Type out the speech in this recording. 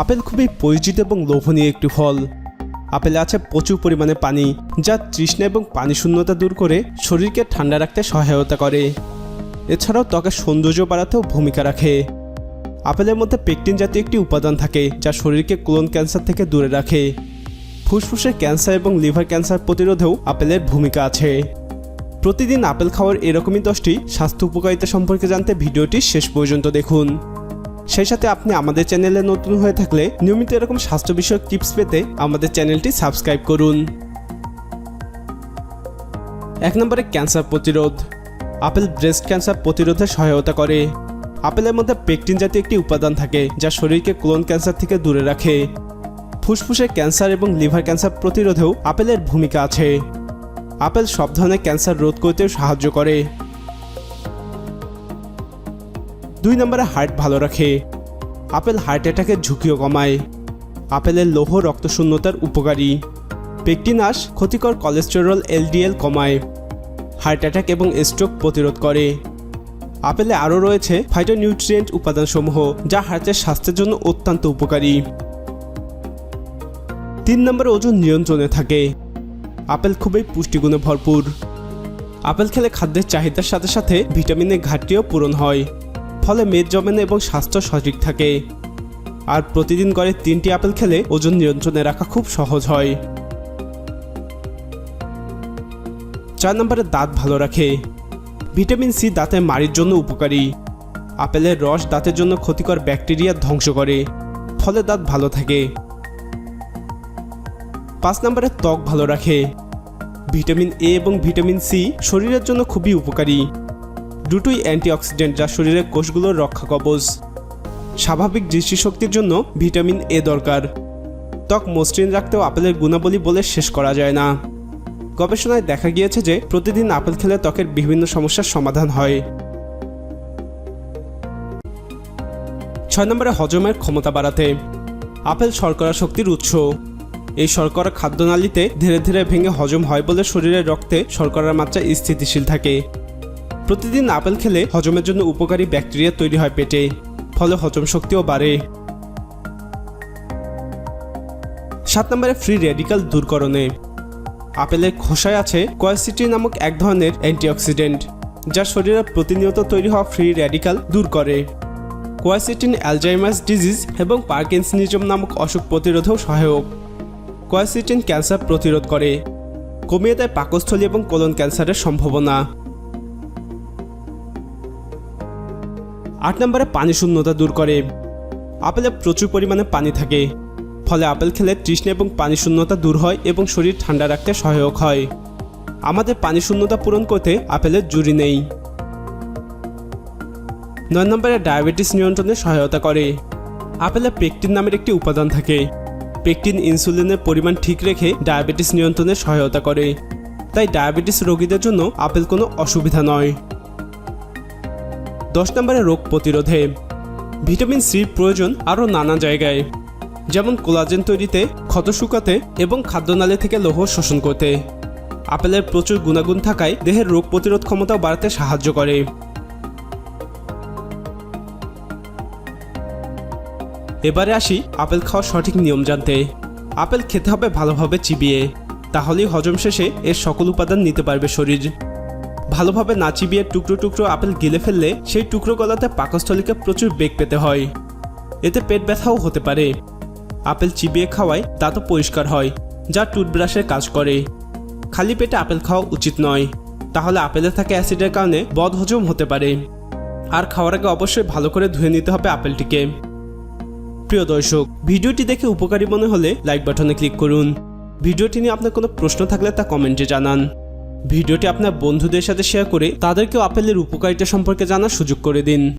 Apple খুবই পরিচিত এবং লোভনীয় একটি ফল। আপেলে আছে প্রচুর পরিমাণে পানি, যা তৃষ্ণা এবং পানি শূন্যতা দূর করে শরীরকে ঠান্ডা রাখতে সহায়তা করে। এছাড়াও ত্বকের সৌন্দর্য বাড়াতেও ভূমিকা রাখে। আপেলের মধ্যে পেকটিন জাতীয় একটি উপাদান থাকে, যা শরীরকে কোলন ক্যান্সার থেকে দূরে রাখে। ফুসফুসের ক্যান্সার এবং লিভার ক্যান্সার প্রতিরোধেও আপেলের ভূমিকা আছে। প্রতিদিন আপেল খাওয়ার এরকমই দশটি স্বাস্থ্য উপকারিতা সম্পর্কে জানতে ভিডিওটি শেষ পর্যন্ত দেখুন। সেই সাথে আপনি আমাদের চ্যানেলে নতুন হয়ে থাকলে নিয়মিত এরকম স্বাস্থ্য বিষয়ক টিপস পেতে আমাদের চ্যানেলটি সাবস্ক্রাইব করুন। এক নম্বরে ক্যান্সার প্রতিরোধ। আপেল ব্রেস্ট ক্যান্সার প্রতিরোধে সহায়তা করে। আপেলের মধ্যে পেকটিন জাতীয় একটি উপাদান থাকে, যা শরীরকে ক্লোন ক্যান্সার থেকে দূরে রাখে। ফুসফুসের ক্যান্সার এবং লিভার ক্যান্সার প্রতিরোধেও আপেলের ভূমিকা আছে। আপেল সব ধরনের ক্যান্সার রোধ করতেও সাহায্য করে। দুই নম্বরে হার্ট ভালো রাখে। আপেল হার্ট অ্যাটাকের ঝুঁকিও কমায়। আপেলের লৌহ রক্তশূন্যতার উপকারী। পেকটিনাস ক্ষতিকর কোলেস্টেরল এলডিএল কমায়। হার্ট অ্যাটাক এবং স্ট্রোক প্রতিরোধ করে। আপেলে আরও রয়েছে ফাইটোনিউট্রিয়েন্ট উপাদানসমূহ, যা হার্টের স্বাস্থ্যের জন্য অত্যন্ত উপকারী। তিন নম্বরে ওজন নিয়ন্ত্রণে থাকে। আপেল খুবই পুষ্টিগুণে ভরপুর। আপেল খেলে খাদ্যের চাহিদার সাথে সাথে ভিটামিনের ঘাটতিও পূরণ হয়। ফলে মেদ জমে না এবং স্বাস্থ্য সঠিক থাকে। আর প্রতিদিন গড়ে তিনটি আপেল খেলে ওজন নিয়ন্ত্রণে রাখা খুব সহজ হয়। চার নম্বরে দাঁত ভালো রাখে। ভিটামিন সি দাঁতের মাড়ির জন্য উপকারী। আপেলের রস দাঁতের জন্য ক্ষতিকর ব্যাকটেরিয়া ধ্বংস করে, ফলে দাঁত ভালো থাকে। পাঁচ নম্বরে ত্বক ভালো রাখে। ভিটামিন এ এবং ভিটামিন সি শরীরের জন্য খুবই উপকারী। দুটোই অ্যান্টিঅক্সিডেন্ট যা শরীরের কোষগুলোর রক্ষা কবচ স্বাভাবিক দৃষ্টিশক্তির জন্য ভিটামিন এ দরকার। ত্বক মসৃণ রাখতেও আপেলের গুণাবলী বলে শেষ করা যায় না। গবেষণায় দেখা গিয়েছে যে প্রতিদিন আপেল খেলে ত্বকের বিভিন্ন সমস্যার সমাধান হয়। ছয় নম্বরে হজমের ক্ষমতা বাড়াতে। আপেল শর্করা শক্তির উৎস। এই শর্করা খাদ্যনালীতে ধীরে ধীরে ভেঙে হজম হয় বলে শরীরের রক্তে শর্করার মাত্রা স্থিতিশীল থাকে। প্রতিদিন আপেল খেলে হজমের জন্য উপকারী ব্যাকটেরিয়া তৈরি হয় পেটে, ফলে হজম শক্তিও বাড়ে। সাত নম্বরে ফ্রি রেডিকাল দূরকরণে। আপেলের খোসায় আছে কোয়াসিটি নামক এক ধরনের অ্যান্টিঅক্সিডেন্ট, যা শরীরে প্রতিনিয়ত তৈরি হওয়া ফ্রি র্যাডিকাল দূর করে। কোয়াসিটিন অ্যালজাইমাস ডিজিজ এবং পার্কিনসনিজম নামক অসুখ প্রতিরোধেও সহায়ক। কোয়াসিটিন ক্যান্সার প্রতিরোধ করে, কমিয়ে দেয় পাকস্থলী এবং কোলন ক্যান্সারের সম্ভাবনা। আট নম্বরে পানি শূন্যতা দূর করে। আপেলে প্রচুর পরিমাণে পানি থাকে। ফলে আপেল খেলে তৃষ্ণা এবং পানি শূন্যতা দূর হয় এবং শরীর ঠান্ডা রাখতে সহায়ক হয়। আমাদের পানি শূন্যতা পূরণ করতে আপেলের জুড়ি নেই। নয় নম্বরে ডায়াবেটিস নিয়ন্ত্রণে সহায়তা করে। আপেলে পেকটিন নামের একটি উপাদান থাকে। পেকটিন ইনসুলিনের পরিমাণ ঠিক রেখে ডায়াবেটিস নিয়ন্ত্রণে সহায়তা করে। তাই ডায়াবেটিস রোগীদের জন্য আপেল কোনো অসুবিধা নয়। দশ নম্বরে রোগ প্রতিরোধে। ভিটামিন সির প্রয়োজন আরও নানা জায়গায়। যেমন কোলাজেন তৈরিতে, ক্ষত শুকাতে এবং খাদ্যনালী থেকে লৌহ শোষণ করতে। আপেলের প্রচুর গুণাগুণ থাকায় দেহের রোগ প্রতিরোধ ক্ষমতাও বাড়াতে সাহায্য করে। এবারে আসি আপেল খাওয়ার সঠিক নিয়ম জানতে। আপেল খেতে হবে ভালোভাবে চিবিয়ে। তাহলেই হজম শেষে এর সকল উপাদান নিতে পারবে শরীর। ভালোভাবে না চিবিয়ে টুকরো টুকরো আপেল গিলে ফেললে সেই টুকরো গলাতে পাকস্থলীকে প্রচুর বেগ পেতে হয়। এতে পেট ব্যথাও হতে পারে। আপেল চিবিয়ে খাওয়ায় দাঁতও পরিষ্কার হয়, যা টুথব্রাশের কাজ করে। খালি পেটে আপেল খাওয়া উচিত নয়। তাহলে আপেলে থাকে অ্যাসিডের কারণে বদ হজম হতে পারে। আর খাওয়ার আগে অবশ্যই ভালো করে ধুয়ে নিতে হবে আপেলটিকে। প্রিয় দর্শক, ভিডিওটি দেখে উপকারী মনে হলে লাইক বাটনে ক্লিক করুন। ভিডিওটি নিয়ে আপনার কোনো প্রশ্ন থাকলে তা কমেন্টে জানান। ভিডিওটি আপনার বন্ধুদের সাথে শেয়ার করে তাদেরকেও আপেলের উপকারিতা সম্পর্কে জানার সুযোগ করে দিন।